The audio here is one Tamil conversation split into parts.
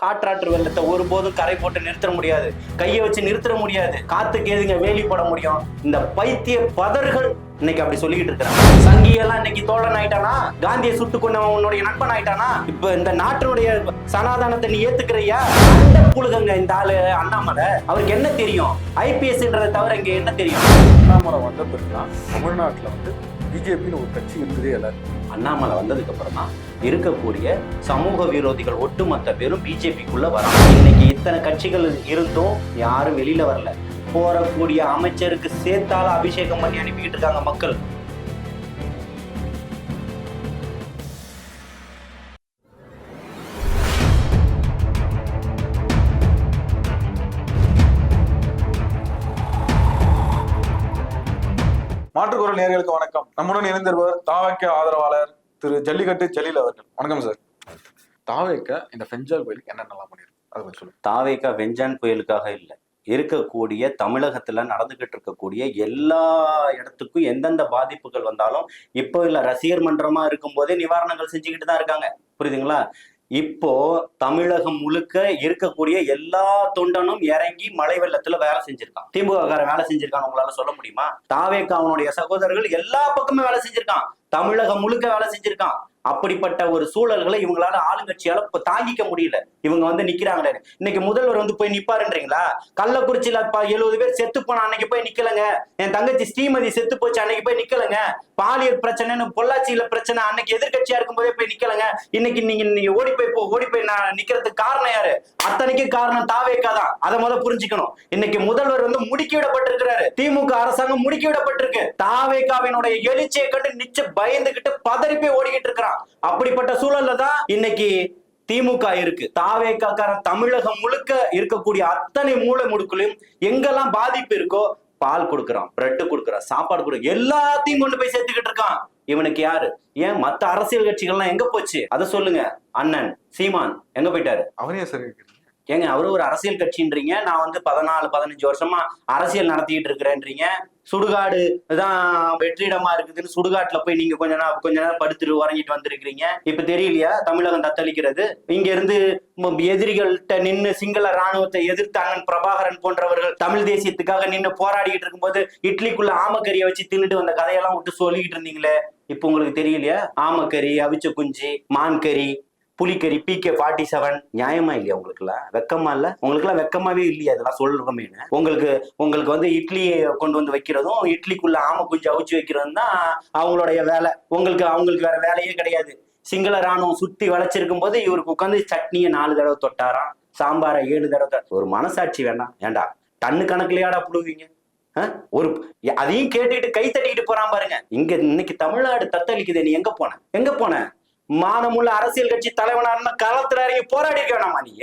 காற்றாற்று வெள்ளத்தை ஒருபோதும் கரை போட்டு நிறுத்த முடியாது. கையை வச்சு நிறுத்த முடியாது. காத்துக்கு எதுங்க வேலி போட முடியும்? இந்த பைத்திய பதர்கள் இன்னைக்கு அப்படி சொல்லிக்கிட்டு இருக்கிறாங்க. சங்கியெல்லாம் இன்னைக்கு தோழன் ஆயிட்டானா? காந்தியை சுட்டு கொண்டவன் உன்னுடைய நண்பன் ஆயிட்டானா? இப்ப இந்த நாட்டினுடைய சனாதானத்தை நீ ஏத்துக்கிறியா? அந்த புழுகங்க இந்த ஆளு அண்ணாமலை அவருக்கு என்ன தெரியும்? ஐபிஎஸ்ன்றதை தவிர இங்க என்ன தெரியும்? அண்ணாமலை வந்த பிறகுதான் தமிழ்நாட்டில் வந்து பிஜேபின்னு ஒரு கட்சி இருக்குதே எல்லாரும் அண்ணாமலை வந்ததுக்கு அப்புறம் தான் இருக்கக்கூடிய சமூக விரோதிகள் ஒட்டுமொத்த பேரும் பிஜேபிக்குள்ள வராங்க. இன்னைக்கு இத்தனை கட்சிகள் இருந்தும் யாரும் வெளியில வரல. போறக்கூடிய அமைச்சருக்கு சேர்த்தால அபிஷேகம் பண்ணி அனுப்பிக்கிட்டு இருக்காங்க மக்கள். மாற்றுக்குரல் நேர்களுக்கு வணக்கம். நம்முடன் இணைந்திருப்பவர் தாவைக்க ஆதரவாளர் திரு ஜல்லிக்கட்டு ஜலீல் அவர்கள். வணக்கம் சார். தாவைக்க இந்த ஃபெஞ்சால் கோயிலுக்கு என்னென்னலாம் பண்ணிருக்கு? அதை பற்றி சொல்லுங்க. தாவேக்கா வெஞ்சான் புயலுக்காக இல்லை. இருக்கக்கூடிய தமிழகத்துல நடந்துகிட்டு இருக்கக்கூடிய எல்லா இடத்துக்கும் எந்தெந்த பாதிப்புகள் வந்தாலும் இப்போ இல்ல ரசிகர் மன்றமா இருக்கும் போதே நிவாரணங்கள் செஞ்சுக்கிட்டு தான் இருக்காங்க. புரியுதுங்களா? இப்போ தமிழகம் முழுக்க இருக்கக்கூடிய எல்லா தொண்டனும் இறங்கி மழை வெள்ளத்துல வேலை செஞ்சிருக்கான். திமுக வேலை செஞ்சிருக்கான் உங்களால சொல்ல முடியுமா? தாவேக்கா அவனுடைய சகோதரர்கள் எல்லா பக்கமும் வேலை செஞ்சிருக்கான். தமிழகம் முழுக்க வேலை செஞ்சிருக்கான். அப்படிப்பட்ட ஒரு சூழல்களை இவங்களால ஆளுங்கட்சியால இப்ப தாங்கிக்க முடியல. இவங்க வந்து நிக்கிறாங்களே. இன்னைக்கு முதல்வர் வந்து போய் நிப்பாருன்றீங்களா? கள்ளக்குறிச்சியில எழுபது பேர் செத்து போன அன்னைக்கு போய் நிக்கலங்க. என் தங்கச்சி ஸ்ரீமதி செத்து போச்சு அன்னைக்கு போய் நிக்கலங்க. பாலியல் பிரச்சனைன்னு பொள்ளாச்சியில பிரச்சனை அன்னைக்கு எதிர்க்கட்சியா இருக்கும் போதே போய் நிக்கலங்க. இன்னைக்கு நீங்க நீங்க ஓடி போய் போ ஓடி போய் நான் நிக்கிறதுக்கு காரணம் யாரு? அத்தனைக்கும் காரணம் தாவேக்கா தான். அதை முதல்ல புரிஞ்சுக்கணும். இன்னைக்கு முதல்வர் வந்து முடுக்கி விடப்பட்டிருக்கிறாரு. திமுக அரசாங்கம் முடுக்கி விடப்பட்டிருக்கு. தாவேக்காவினுடைய எழுச்சியை கண்டு நிச்ச பயந்துகிட்டு பதறி போய் ஓடிக்கிட்டு இருக்கிறான். அப்படிப்பட்ட சூழல்ல தான் இன்னைக்கு திமுக இருக்கு. தாவேக்காக்காரன் தமிழகம் முழுக்க இருக்கக்கூடிய அத்தனை மூளை முடுக்குலையும் எங்கெல்லாம் பாதிப்பு இருக்கோ பால் கொடுக்குறான் பிரெட் கொடுக்குறான் சாப்பாடு கொடுக்க எல்லாத்தையும் கொண்டு போய் சேர்த்துக்கிட்டு இருக்கான். இவனுக்கு யாரு? ஏன் மத்த அரசியல் கட்சிகள்லாம் எங்க போச்சு? அதை சொல்லுங்க. அண்ணன் சீமான் எங்க போயிட்டாரு? அவனே சார் ஏங்க அவரு ஒரு அரசியல் கட்சின்றீங்க நான் வந்து பதினாலு பதினஞ்சு வருஷமா அரசியல் நடத்திட்டு இருக்கிறேன்றீங்க. சுடுகாடு தான் வெற்றிடமா இருக்குதுன்னு சுடுகாட்டுல போய் நீங்க கொஞ்ச நேரம் கொஞ்ச நேரம் படுத்துட்டு உறங்கிட்டு வந்திருக்கிறீங்க. இப்ப தெரியலையா? தமிழகம் தத்தளிக்கிறது. இங்க இருந்து எதிரிகள்கிட்ட நின்று சிங்கள ராணுவத்தை எதிர்த்த அண்ணன் பிரபாகரன் போன்றவர்கள் தமிழ் தேசியத்துக்காக நின்று போராடிக்கிட்டு இருக்கும்போது இட்லிக்குள்ள ஆமக்கறியை வச்சு தின்னுட்டு வந்த கதையெல்லாம் விட்டு சொல்லிக்கிட்டு இருந்தீங்களே. இப்ப உங்களுக்கு தெரியலையா? ஆமக்கறி அவிச்ச குஞ்சு மான்கறி புலிக்கறி பி கே ஃபார்ட்டி செவன் நியாயமா இல்லையா உங்களுக்குலாம் வெக்கமா இல்ல? உங்களுக்குலாம் வெக்கமாவே இல்லையா இதெல்லாம் சொல்றமே உங்களுக்கு உங்களுக்கு வந்து இட்லி கொண்டு வந்து வைக்கிறதும் இட்லிக்குள்ள ஆம குஞ்சு அவிச்சு வைக்கிறதும் தான் அவங்களுடைய வேலை. உங்களுக்கு அவங்களுக்கு வேற வேலையே கிடையாது. சிங்கள ராணுவம் சுத்தி வளைச்சிருக்கும் போது இவருக்கு உட்காந்து சட்னியை நாலு தடவை தொட்டாராம். சாம்பாரை ஏழு தடவை ஒரு மனசாட்சி வேண்டாம். ஏண்டா டன்னு கணக்குலையாடா புடுவீங்க? ஆ? ஒரு அதையும் கேட்டுட்டு கை தட்டிட்டு போறான் பாருங்க. இங்க இன்னைக்கு தமிழ்நாடு தத்தளிக்குது நீ எங்க போன? எங்க போன? மானமுள்ள அரசியல் கட்சி தலைவனா களத்துல இறங்கி போராடி இருக்க வேணாமா நீ?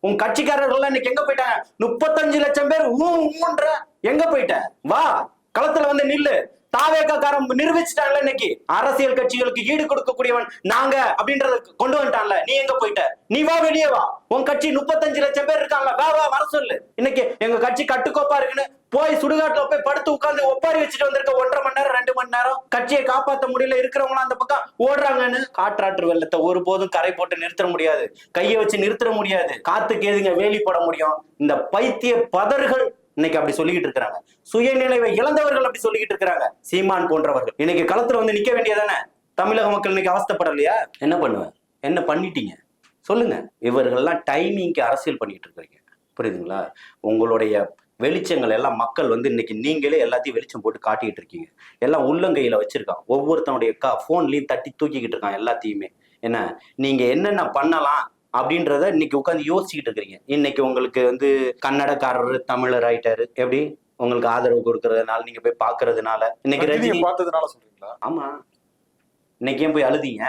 உன் கட்சிக்காரர்கள் இன்னைக்கு எங்க போயிட்டாங்க? முப்பத்தஞ்சு லட்சம் பேர் உன்ற ஊன்ற எங்க போயிட்ட? வா களத்துல வந்து நில்லு. தாவேக்காரன் நிரூபிச்சுட்டான்ல இன்னைக்கு. அரசியல் கட்சிகளுக்கு ஈடு கொடுக்கக்கூடியவன் நாங்க அப்படின்றத கொண்டு வந்துட்டான்ல. நீ எங்க போயிட்ட? நீ வா வெளியே வா. உன் கட்சி முப்பத்தஞ்சு லட்சம் பேர் இருக்கான்ல வா வா வர சொல்லு. இன்னைக்கு எங்க கட்சி கட்டுக்கோப்பா இருக்குன்னு போய் சுடுகாட்டுல போய் படுத்து உட்கார்ந்து ஒப்பாரி வச்சுட்டு வந்திருக்க ஒன்றரை மணி நேரம் ரெண்டு மணி நேரம் கட்சியை காப்பாற்ற முடியல. இருக்கிறவங்களும் அந்த பக்கம் ஓடுறாங்கன்னு காற்றாற்று வெள்ளத்தை ஒருபோதும் கரை போட்டு நிறுத்த முடியாது. கையை வச்சு நிறுத்த முடியாது. காத்துக்கு எதுங்க வேலி போட முடியும்? இந்த பைத்திய பதறுகள் இன்னைக்கு அப்படி சொல்லிக்கிட்டு இருக்கிறாங்க. சுயநினைவை இழந்தவர்கள் அப்படி சொல்லிக்கிட்டு இருக்கிறாங்க. சீமான் போன்றவர்கள். இன்னைக்கு களத்துல வந்து நிக்க வேண்டியதானே? தமிழக மக்கள் இன்னைக்கு அவஸ்தப்படலையா? என்ன பண்ணுவேன் என்ன பண்ணிட்டீங்க? சொல்லுங்க. இவர்கள்லாம் டைமிங்க்கு அரசியல் பண்ணிட்டு இருக்கிறீங்க. புரியுதுங்களா? உங்களுடைய வெளிச்சங்கள் எல்லாம் மக்கள் வந்து இன்னைக்கு நீங்களே எல்லாத்தையும் வெளிச்சம் போட்டு காட்டிக்கிட்டு இருக்கீங்க. எல்லாம் உள்ளங்கையில வச்சிருக்கான். ஒவ்வொருத்தனுடைய கா ஃபோன்லயும் தட்டி தூக்கிக்கிட்டு இருக்கான் எல்லாத்தையுமே. என்ன? நீங்க என்னென்ன பண்ணலாம்? அப்படின்றத இன்னைக்கு உட்காந்து யோசிச்சுக்கிட்டு இருக்கிறீங்க. இன்னைக்கு உங்களுக்கு வந்து கன்னடக்காரர் தமிழர் ஆயிட்டாரு. எப்படி? உங்களுக்கு ஆதரவு கொடுக்கறதுனால நீங்க போய் பாக்குறதுனால இன்னைக்கு ரஜினி பார்த்ததுனால சொல்றீங்களா? ஆமா. இன்னைக்கு ஏன் போய் அழுதீங்க?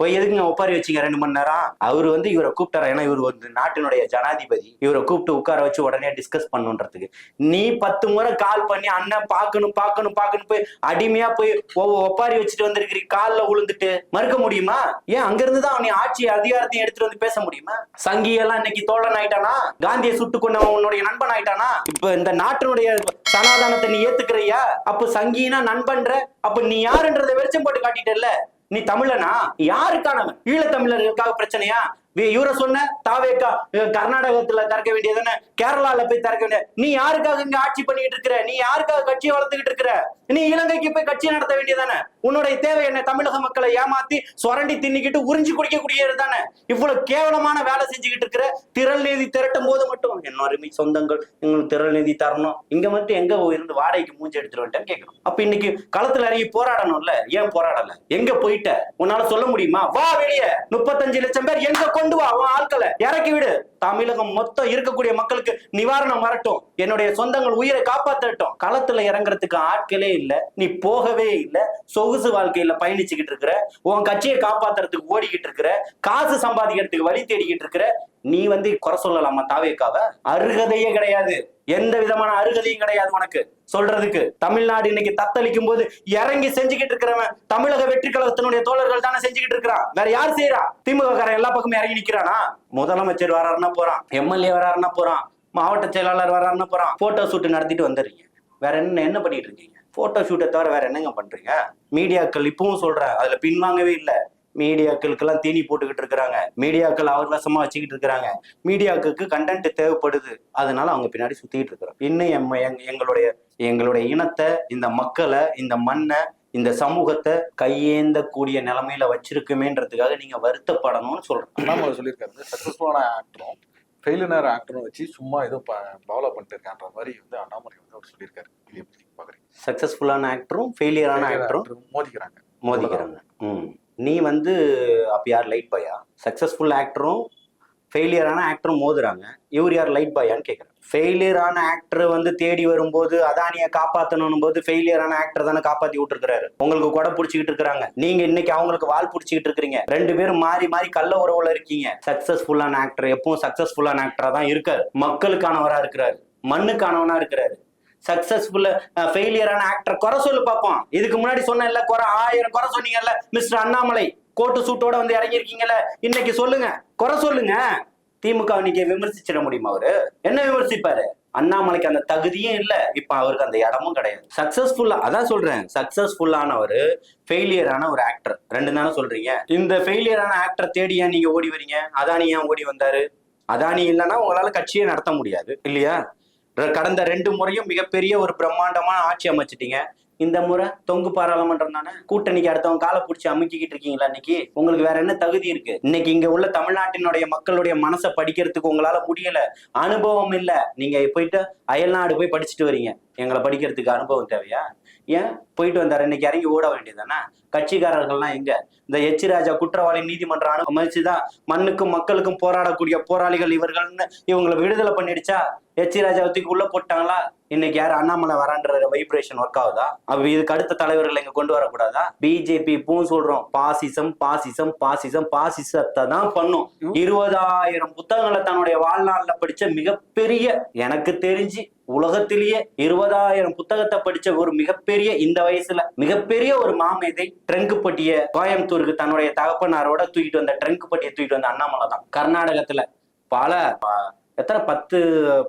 போய் எதுக்குங்க ஒப்பாரி வச்சிங்க ரெண்டு மணி நேரம்? அவர் வந்து இவரை கூப்பிட்டாரா? ஏன்னா இவர் வந்து நாட்டினுடைய ஜனாதிபதி. இவரை கூப்பிட்டு உட்கார வச்சு உடனே டிஸ்கஸ் பண்ணுன்றதுக்கு. நீ பத்து முறை கால் பண்ணி அண்ணன் பார்க்கணும் பார்க்கணும் பார்க்கணும் போய் அடிமையா போய் ஒப்பாரி வச்சுட்டு வந்திருக்கிறீ கால்ல விழுந்துட்டு மறுக்க முடியுமா? ஏன் அங்கிருந்து தான் அவனை ஆட்சி அதிகாரத்தையும் எடுத்துட்டு வந்து பேச முடியுமா? சங்கியெல்லாம் இன்னைக்கு தோழன் ஆயிட்டானா? காந்தியை சுட்டு கொண்டவன் உன்னுடைய நண்பன் ஆயிட்டானா? இப்ப இந்த நாட்டினுடைய சனாதானத்தை நீ ஏத்துக்கிறியா? அப்ப சங்கினா நண்பன்ற அப்ப நீ யாருன்றதை வெளிச்சம் போட்டு காட்டிட்டல்ல? நீ தமிழனா? யாருக்கானவன்? ஈழத்தமிழர்களுக்காக பிரச்சனையா? இவரை சொன்ன தாவேக்கா கர்நாடகத்துல திறக்க வேண்டியதுன்னு கேரளால போய் திறக்க வேண்டிய நீ யாருக்காக இங்க ஆட்சி பண்ணிட்டு இருக்கிற? நீ யாருக்காக கட்சியை வளர்த்துக்கிட்டு இருக்கிற? நீ இலங்கைக்கு போய் கட்சி நடத்த வேண்டியதானே உன்னுடைய தேவை என்ன? தமிழக மக்களை ஏமாத்தி சுரண்டி தின்னிக்கிட்டு உறிஞ்சி குடிக்கக்கூடியது தானே? இவ்வளவு கேவலமான வேலை செஞ்சுக்கிட்டு இருக்கிற திரள் நிதி திரட்டும் போது மட்டும் என்ன அருமை சொந்தங்கள் எங்களுக்கு திரள் நிதி தரணும். இங்க மட்டும் எங்க இருந்து வாடகைக்கு மூஞ்சி எடுத்துட்டு வந்துட்டேன் கேட்கணும். அப்ப இன்னைக்கு களத்துல இறங்கி போராடணும்ல? ஏன் போராடல? எங்க போயிட்ட? உன்னால சொல்ல முடியுமா? வா வெளியே. முப்பத்தஞ்சு லட்சம் பேர் எங்க கொண்டு வா அவன் ஆட்களை. இறக்கி விடு. தமிழகம் மொத்தம் இருக்கக்கூடிய மக்களுக்கு நிவாரணம் வரட்டும். என்னுடைய சொந்தங்கள் உயிரை காப்பாத்தட்டும். களத்துல இறங்குறதுக்கு ஆட்களே இல்ல. நீ போகவே இல்ல. சொகுசு வாழ்க்கையில பயணிச்சுக்கிட்டு இருக்கிற. உன் கட்சியை காப்பாத்துறதுக்கு ஓடிக்கிட்டு இருக்கிற. காசு சம்பாதிக்கிறதுக்கு வழி தேடிக்கிட்டு இருக்கிற. நீ வந்து குறை சொல்லலாமா தாவேக்காவ? அருகதையே கிடையாது. எந்த விதமான அருகதையும் கிடையாது உனக்கு. சொல்றதுக்கு தமிழ்நாடு இன்னைக்கு தத்தளிக்கும் போது இறங்கி செஞ்சுக்கிட்டு இருக்கிறவன் தமிழக வெற்றி கழகத்தினுடைய தோழர்கள் தானே செஞ்சுக்கிட்டு இருக்கிறான். வேற யார் செய்யறா திமுக காரன் எல்லா பக்கமும் இறங்கி நிக்கிறானா? முதலமைச்சர் வராருன்னா போறான் எம்எல்ஏ வராருன்னா போறான் மாவட்ட செயலாளர் வராருன்னா போறான். போட்டோ ஷூட் நடத்திட்டு வந்துடுறீங்க வேற என்ன என்ன பண்ணிட்டு இருக்கீங்க? போட்டோ ஷூட்டை தவிர வேற என்னங்க பண்றீங்க? மீடியாக்கள் இப்பவும் சொல்ற அதுல பின்வாங்கவே இல்லை. மீடியாக்களுக்கெல்லாம் தீனி போட்டுக்கிட்டு இருக்கிறாங்க. மீடியாக்கள் அவர் வசமா வச்சுக்கிட்டு இருக்கிறாங்க. மீடியாக்களுக்கு கண்டென்ட் தேவைப்படுது. அதனால அவங்க பின்னாடி சுத்திட்டு இருக்கிறோம். இன்னும் எங்க- எங்களுடைய எங்களுடைய இனத்தை இந்த மக்களை இந்த மண்ணை இந்த சமூகத்தை கையேந்தக்கூடிய நிலைமையில வச்சிருக்குமேன்றதுக்காக நீங்க வருத்தப்படணும்னு சொல்றேன் அண்ணாமலை சொல்லியிருக்காரு சக்சஸ்ஃபுல்லான ஆக்டரும் ஃபெயிலியர் ஆக்டரும் வச்சு சும்மா ஏதோ டெவலப் பண்ணிட்டு இருக்கான்ற மாதிரி வந்து அண்ணாமலை வந்து அவர் சொல்லியிருக்காரு. இதை எப்படி பாக்குறீங்க சக்சஸ்ஃபுல்லான ஆக்டரும் ஃபெயிலியரான ஆக்டரும் மோதிக்கிறாங்க. மோதிக்கிறாங்க. ம். நீ வந்து அப்போ யார் லைட் பாயா சக்சஸ்ஃபுல் ஆக்டரும் ஃபெயிலியரான ஆக்டரும் மோதுறாங்க. இவர் யார் லைட் பாயான்னு கேட்குறேன் ஃபெயிலியரான ஆக்டர் வந்து தேடி வரும்போது அதானியை காப்பாற்றணும் போது ஃபெயிலியரான ஆக்டர் தானே காப்பாற்றி விட்டுருக்காரு உங்களுக்கு கொடை பிடிச்சிக்கிட்டு இருக்கிறாங்க. நீங்க இன்னைக்கு அவங்களுக்கு வால் பிடிச்சிக்கிட்டு இருக்கிறீங்க. ரெண்டு பேரும் மாறி மாறி கள்ள உறவுல இருக்கீங்க. சக்சஸ்ஃபுல்லான ஆக்டர் எப்பவும் சக்சஸ்ஃபுல்லான ஆக்டரா தான் இருக்காரு. மக்களுக்கானவரா இருக்கிறாரு. மண்ணுக்கானவனா இருக்கிறாரு. சக்சஸ்ஃபுல் ஃபெயிலியரான ஆக்டர் குறை சொல்லு பார்ப்போம் இதுக்கு முன்னாடி சொன்னேன்ல குறை ஆயிரம் குறை சொன்னீங்கல்ல மிஸ்டர் அண்ணாமலை. கோட்டு சூட்டோட வந்து இறங்கியிருக்கீங்கல்ல இன்னைக்கு சொல்லுங்க. குறை சொல்லுங்க. திமுக இன்னைக்கு விமர்சிச்சிட முடியுமா அவரு? என்ன விமர்சிப்பாரு? அண்ணாமலைக்கு அந்த தகுதியும் இல்ல. இப்ப அவருக்கு அந்த இடமும் கிடையாது. சக்சஸ்ஃபுல்லா அதான் சொல்றேன். சக்சஸ்ஃபுல்லானவர் ஃபெயிலியரான ஒரு ஆக்டர் ரெண்டு தானே சொல்றீங்க. இந்த ஃபெயிலியரான ஆக்டர் தேடி ஏன் நீங்க ஓடி வரீங்க? அதானி ஏன் ஓடி வந்தாரு? அதானி இல்லைன்னா உங்களால கட்சியை நடத்த முடியாது. இல்லையா? கடந்த ரெண்டு முறையும் மிகப்பெரிய ஒரு பிரம்மாண்டமான ஆட்சி அமைச்சிட்டீங்க. இந்த முறை தொங்கு பாராளுமன்றம் தானே? கூட்டணிக்கு அடுத்தவங்க காலை பிடிச்சி அமுக்கிக்கிட்டு இருக்கீங்களா இன்னைக்கு? உங்களுக்கு வேற என்ன தகுதி இருக்கு? இன்னைக்கு இங்க உள்ள தமிழ்நாட்டினுடைய மக்களுடைய மனசை படிக்கிறதுக்கு உங்களால முடியல. அனுபவம் இல்ல. நீங்க போயிட்டு அயல்நாடு போய் படிச்சுட்டு வரீங்க. எங்களை படிக்கிறதுக்கு அனுபவம் தேவையா? ஏன்? போயிட்டு வந்தாரு. இன்னைக்கு இறங்கி ஓட வேண்டியதானே கட்சிக்காரர்கள்லாம் எங்க? இந்த எச் ராஜா குற்றவாளி நீதிமன்றம் அனுமதிச்சுதான் மண்ணுக்கும் மக்களுக்கும் போராடக்கூடிய போராளிகள் இவர்கள்னு இவங்களை விடுதலை பண்ணிடுச்சா? எச் ராஜாவை தூக்கி உள்ள போட்டாங்களா? இன்னைக்கு யார் அண்ணாமலை வரான்ற வைப்ரேஷன் ஒர்க் ஆகுதா? அப்ப இதுக்கு அடுத்த தலைவர்கள் இங்க கொண்டு வரக்கூடாதா? பிஜேபி இப்பவும் சொல்றோம் பாசிசம் பாசிசம் பாசிசம் பாசிசத்தை தான் பண்ணும். இருபதாயிரம் புத்தகங்களை தன்னுடைய வாழ்நாள்ல படிச்ச மிகப்பெரிய எனக்கு தெரிஞ்சு உலகத்திலேயே இருபதாயிரம் புத்தகத்தை படிச்ச ஒரு மிகப்பெரிய இந்த வயசுல மிகப்பெரிய ஒரு மாமேதை ட்ரங்க் பட்டிய கோயம்புத்தூருக்கு தன்னுடைய தகப்பனாரோட தூக்கிட்டு வந்த ட்ரங்க் பட்டியை தூக்கிட்டு வந்த அண்ணாமலை தான். கர்நாடகத்துல பல எத்தனை பத்து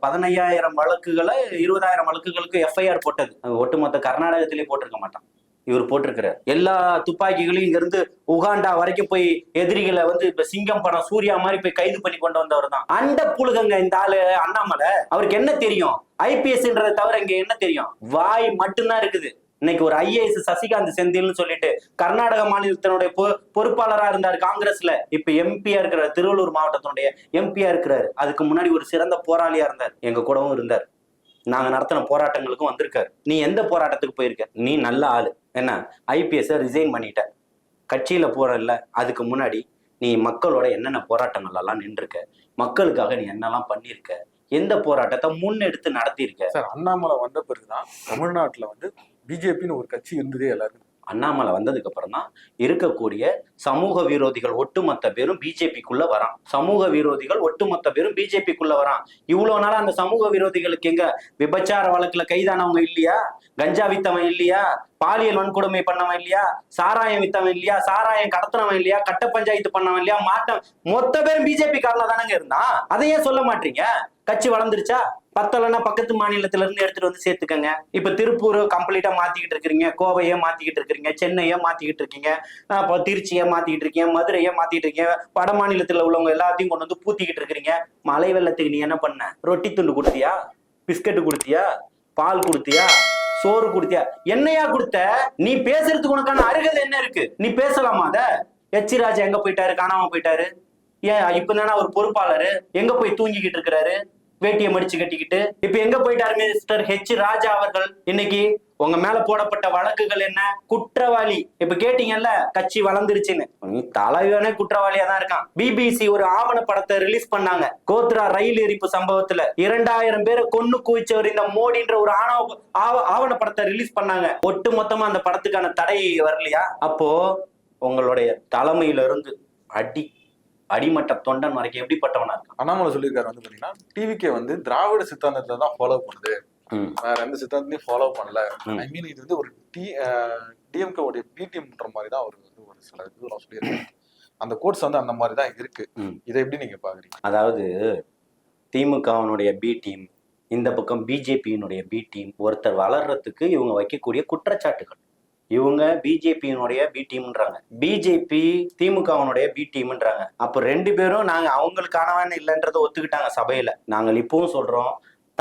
பதினையாயிரம் வழக்குகளை இருபதாயிரம் வழக்குகளுக்கு எஃப்ஐஆர் போட்டது. ஒட்டுமொத்த கர்நாடகத்திலேயே போட்டிருக்க மாட்டான். இவர் போட்டிருக்கிறார். எல்லா துப்பாக்கிகளையும் இங்க இருந்து உகாண்டா வரைக்கும் போய் எதிரிகளை வந்து இப்ப சிங்கம் படம் சூர்யா மாதிரி போய் கைது பண்ணி கொண்டு வந்தவர் தான். அண்ட புழுகங்க இந்த ஆளு அண்ணாமலை அவருக்கு என்ன தெரியும்? ஐபிஎஸ்ன்றதை தவிர இங்க என்ன தெரியும்? வாய் மட்டும்தான் இருக்குது. இன்னைக்கு ஒரு ஐஏஎஸ் சசிகாந்த் செந்தில்னு சொல்லிட்டு கர்நாடக மாநிலத்தினுடைய பொ- பொறுப்பாளரா இருந்தார் காங்கிரஸ்ல. இப்ப எம்பியா இருக்கிறார் திருவள்ளூர் மாவட்டத்தினுடைய எம்பியா இருக்கிறாரு. அதுக்கு முன்னாடி ஒரு சிறந்த போராளியா இருந்தார். எங்க கூடவும் இருந்தார். நாங்க நடத்தின போராட்டங்களுக்கும் வந்திருக்காரு. நீ எந்த போராட்டத்துக்கு போயிருக்க? நீ நல்ல ஆளு. என்ன? ஐபிஎஸ்ஸை ரிசைன் பண்ணிட்ட. கட்சியில போகிறல்ல அதுக்கு முன்னாடி நீ மக்களோட என்னென்ன போராட்டங்கள் எல்லாம் நின்றுருக்க? மக்களுக்காக நீ என்னெல்லாம் பண்ணியிருக்க எந்த போராட்டத்தை முன்னெடுத்து நடத்தியிருக்க சார் அண்ணாமலை வந்த பிறகுதான் தமிழ்நாட்டுல வந்து பிஜேபின்னு ஒரு கட்சி இருந்ததே எல்லாருக்கும் அண்ணாமலை வந்ததுக்கு அப்புறம் தான் இருக்கக்கூடிய சமூக விரோதிகள் ஒட்டுமொத்த பேரும் பிஜேபிக்குள்ள வரான். சமூக விரோதிகள் ஒட்டுமொத்த பேரும் பிஜேபிக்குள்ள வரான். இவ்வளவு நாளா அந்த சமூக விரோதிகளுக்கு எங்க விபச்சார வழக்குல கைதானவங்க இல்லையா? கஞ்சா வித்தவன் இல்லையா? பாலியல் வன்கொடுமை பண்ணவன் இல்லையா? சாராயம் வித்தவன் இல்லையா? சாராயம் கடத்தினவன் இல்லையா? கட்ட பஞ்சாயத்து பண்ணவன் இல்லையா? மாட்டம் மொத்த பேரும் பிஜேபி காரணம் தானங்க இருந்தான் அதையே சொல்ல மாட்டீங்க? கட்சி வளர்ந்துருச்சா? பத்தலைன்னா பக்கத்து மாநிலத்துல இருந்து எடுத்துட்டு வந்து சேர்த்துக்கங்க. இப்ப திருப்பூர் கம்ப்ளீட்டா மாத்திக்கிட்டு இருக்கிறீங்க. கோவையை மாத்திக்கிட்டு இருக்கிறீங்க. சென்னையை மாத்திக்கிட்டு இருக்கீங்க. அஹ் திருச்சியை மாத்திக்கிட்டு இருக்கீங்க. மதுரையை மாத்திட்டு இருக்கீங்க. வட மாநிலத்துல உள்ளவங்க எல்லாத்தையும் கொண்டு வந்து பூத்திக்கிட்டு இருக்கிறீங்க. மழை வெள்ளத்துக்கு நீ என்ன பண்ண? ரொட்டி துண்டு கொடுத்தியா? பிஸ்கட் கொடுத்தியா? பால் கொடுத்தியா? சோறு கொடுத்தியா? என்னையா கொடுத்த? நீ பேசுறதுக்கு உனக்கான அருகதை என்ன இருக்கு? நீ பேசலாமா அத? எச்சி ராஜா எங்க போயிட்டாரு? காணாம போயிட்டாரு? ஏன் இப்ப தானே அவர் பொறுப்பாளரு? எங்க போய் தூங்கிக்கிட்டு இருக்கிறாரு? வேட்டியை மடிச்சு கட்டிக்கிட்டு இப்ப எங்க போயிட்டாரு மினிஸ்டர் ஹெச் ராஜா அவர்கள்? இன்னைக்கு உங்க மேல போடப்பட்ட வழக்குகள் என்ன? குற்றவாளி. இப்ப கேட்டீங்கல்ல கட்சி வளர்ந்துருச்சுன்னு. தலைவனே குற்றவாளியா தான் இருக்கான். பிபிசி ஒரு ஆவண படத்தை ரிலீஸ் பண்ணாங்க. கோத்ரா ரயில் எரிப்பு சம்பவத்துல இரண்டாயிரம் பேரை கொன்னு குவிச்சவர் இந்த மோடின்ற ஒரு ஆணவ ஆவ- ஆவண படத்தை ரிலீஸ் பண்ணாங்க. ஒட்டு மொத்தமா அந்த படத்துக்கான தடை வரலையா? அப்போ உங்களுடைய தலைமையில இருந்து அடி அடிமட்ட தொண்டன் வரைக்கும் எப்படிப்பட்டவனா இருக்கான்? அண்ணாமலை சொல்லியிருக்காரு வந்து பாத்தீங்கன்னா டிவிக்கே வந்து திராவிட சித்தாந்தத்தை தான் ஃபாலோ பண்ணுது. வேற எந்த சித்தாந்தத்தையும் ஃபாலோ பண்ணல. ஐ மீன் இது வந்து ஒரு டி டிஎம்கே உடைய பி டீம்ன்ற மாதிரி தான் அவர் வந்து ஒரு சில இதெல்லாம் அந்த கோட்ஸ் வந்து அந்த மாதிரி தான் இருக்கு. இதை எப்படி நீங்க பாக்குறீங்க? அதாவது திமுகவினுடைய பி டீம் இந்த பக்கம் பிஜேபியினுடைய பி டீம் ஒருத்தர் வளர்றதுக்கு இவங்க வைக்கக்கூடிய குற்றச்சாட்டுகள். இவங்க பிஜேபியினுடைய பி டீம்ன்றாங்க பிஜேபி திமுகவினுடைய பி டீம்ன்றாங்க அப்போ ரெண்டு பேரும் நாங்க அவங்களுக்கானவன் இல்லைன்றதை ஒத்துக்கிட்டாங்க சபையில. நாங்கள் இப்பவும் சொல்றோம்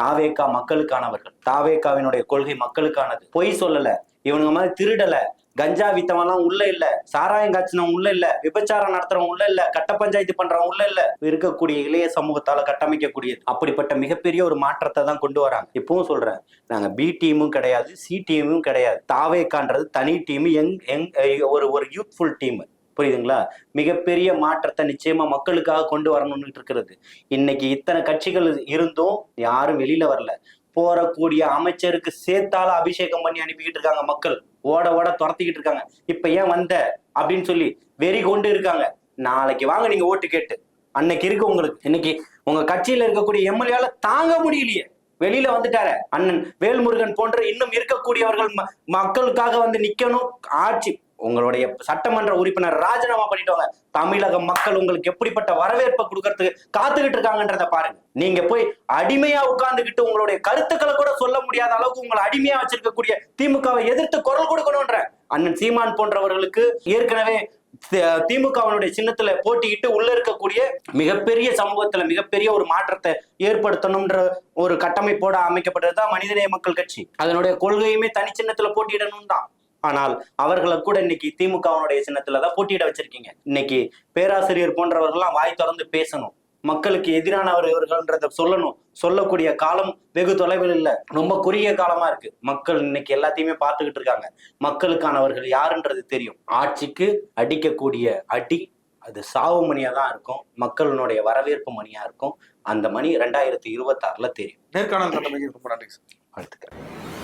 தாவேக்கா மக்களுக்கானவர்கள். தாவேக்காவினுடைய கொள்கை மக்களுக்கானது. பொய் சொல்லல. இவனுங்க மாதிரி திருடல. கஞ்சா வித்தவன்லாம் உள்ள இல்ல சாராயம் காய்ச்சினவன் உள்ள இல்ல விபச்சாரம் நடத்துறவன் உள்ள இல்ல கட்ட பஞ்சாயத்து பண்றவன் உள்ள இல்ல. இருக்கக்கூடிய இளைய சமூகத்தால கட்டமைக்கக்கூடியது. அப்படிப்பட்ட மிகப்பெரிய ஒரு மாற்றத்தை தான் கொண்டு வராங்க. இப்பவும் சொல்றேன் நாங்க பி டீமும் கிடையாது சி டீமும் கிடையாது. தாவேக்கான்றது தனி டீம் எங் எங் ஒரு ஒரு யூத்ஃபுல் டீம் புரியுதுங்களா? மிகப்பெரிய மாற்றத்தை நிச்சயமா மக்களுக்காக கொண்டு வரணும்னு இருக்கிறது. இன்னைக்கு இத்தனை கட்சிகள் இருந்தும் யாரும் வெளியில வரல. போறக்கூடிய அமைச்சருக்கு சேர்த்தால அபிஷேகம் பண்ணி அனுப்பிக்கிட்டு இருக்காங்க மக்கள். ஓட ஓட துரத்திக்கிட்டு இருக்காங்க. இப்ப ஏன் வந்த? அப்படின்னு சொல்லி வெறி கொண்டு இருக்காங்க. நாளைக்கு வாங்க நீங்க ஓட்டு கேட்டு. அன்னைக்கு இருக்கு உங்களுக்கு. இன்னைக்கு உங்க கட்சியில இருக்கக்கூடிய எம்எல்ஏல தாங்க முடியலையே. வெளியில வந்துட்டாரு. அண்ணன் வேல்முருகன் போன்ற இன்னும் இருக்கக்கூடியவர்கள் ம- மக்களுக்காக வந்து நிக்கணும். ஆட்சி உங்களுடைய சட்டமன்ற உறுப்பினர் ராஜினாமா பண்ணிட்டவங்க. தமிழக மக்கள் உங்களுக்கு எப்படிப்பட்ட வரவேற்பை கொடுக்கறதுக்கு காத்துக்கிட்டு இருக்காங்கன்றத பாருங்க. நீங்க போய் அடிமையா உட்கார்ந்துகிட்டு உங்களுடைய கருத்துக்களை கூட சொல்ல முடியாத அளவுக்கு உங்களை அடிமையா வச்சிருக்கக்கூடிய திமுகவை எதிர்த்து குரல் கொடுக்கணும்ன்ற அண்ணன் சீமான் போன்றவர்களுக்கு ஏற்கனவே தி- திமுகவினுடைய சின்னத்துல போட்டியிட்டு உள்ள இருக்கக்கூடிய மிகப்பெரிய சமூகத்துல மிகப்பெரிய ஒரு மாற்றத்தை ஏற்படுத்தணும்ன்ற ஒரு கட்டமைப்போட அமைக்கப்பட்டதுதான் மனிதநேய மக்கள் கட்சி. அதனுடைய கொள்கையுமே தனி சின்னத்துல போட்டியிடணும் தான் ஆனால் அவர்களை கூட இன்னைக்கு திமுகவினுடைய சின்னத்துல தான் போட்டியிட வச்சிருக்கீங்க. இன்னைக்கு பேராசிரியர் போன்றவர்கள்லாம் வாய் திறந்து பேசணும். மக்களுக்கு எதிரானவர்கள்ன்றத சொல்லணும். சொல்லக்கூடிய காலம் வெகு தொலைவில் இல்ல. ரொம்ப குறுகிய காலமா இருக்கு. மக்கள் இன்னைக்கு எல்லாத்தையுமே பார்த்துக்கிட்டு இருக்காங்க. மக்களுக்கானவர்கள் யாருன்றது தெரியும். ஆட்சிக்கு அடிக்கக்கூடிய அடி அது சாவு மணியா தான் இருக்கும். மக்களினுடைய வரவேற்பு மணியா இருக்கும். அந்த மணி ரெண்டாயிரத்தி இருபத்தாறுல தெரியும். நேர்காணல் ரொம்ப நன்றி வாழ்த்துக்கிறேன்